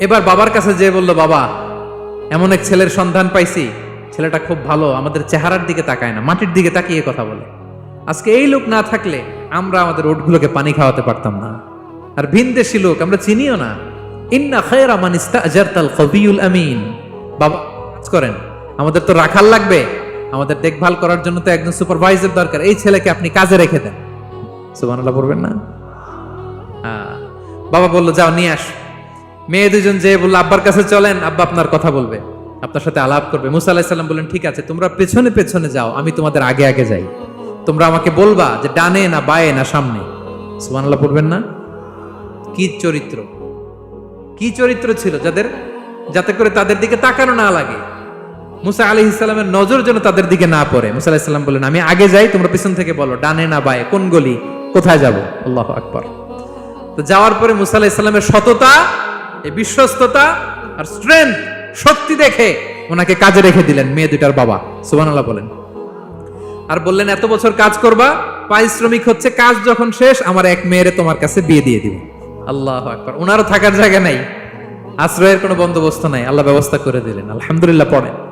এবার বাবার কাছে যেয়ে বলল, বাবা, এমন এক ছেলের সন্ধান পাইছি। ছেলেটা খুব ভালো, আমাদের চেহারার দিকে তাকায় না, মাটির দিকে তাকিয়ে কথা বলে। আজকে এই লোক না থাকলে আমরা আমাদের ওটগুলোকে পানি খাওয়াতে পারতাম না। আর ভিনদেশি লোক, আমরা চিনিও না। ইন্না খায়রা মান ইস্তাজারতাল কবিউল আমিন। বাবা, কাজ করেন। আমাদের তো রাখাল লাগবে। আমাদের দেখভাল করার জন্য তো একজন সুপারভাইজার দরকার। এই ছেলেকে আপনি কাজে রেখে দেন। সুবহানাল্লাহ পড়বেন না। বাবা বলল, যাও, নিয়ে আস। মেয়ে দুজন যে বলল, আব্বার কাছে চলেন, আব্বা আপনার কথা বলবে, আপনার সাথে আলাপ করবে। মুসা আলাহিসাল্লাম বললেন, ঠিক আছে, তোমরা পেছনে পেছনে যাও, আমি তোমাদের আগে আগে যাই। তোমরা আমাকে বলবা যে ডানে না বায়ে না সামনে। সুবহানাল্লাহ পড়বেন না? কি চরিত্র? কি চরিত্র ছিল যাদের, যাতে করে তাদের দিকে তাকানো না লাগে? মুসা আলি ইসলামের নজর যেন তাদের দিকে না পড়ে। মুসা আলাহ ইসলাম বললেন, আমি আগে যাই, তোমরা পিছন থেকে বলো, ডানে না বায়ে, কোন গলি, কোথায় যাব? আল্লাহ আকবর। তো যাওয়ার পরে মুসা আলাহ ইসলামের সততা এই বিশ্বস্ততা আর স্ট্রেংথ শক্তি দেখে ওনাকে কাজে রেখে দিলেন মেয়ে দুটার বাবা। সুবহানাল্লাহ বলেন। আর বললেন, এত বছর কাজ করবা, পারিশ্রমিক হচ্ছে কাজ যখন শেষ, আমার এক মেয়েরে তোমার কাছে বিয়ে দিয়ে দিব। আল্লাহ আকবার। ওনারও থাকার জায়গা নাই। আশ্রয়ের কোনো বন্দোবস্ত নাই। আল্লাহ ব্যবস্থা করে দিলেন। আলহামদুলিল্লাহ, পড়েন।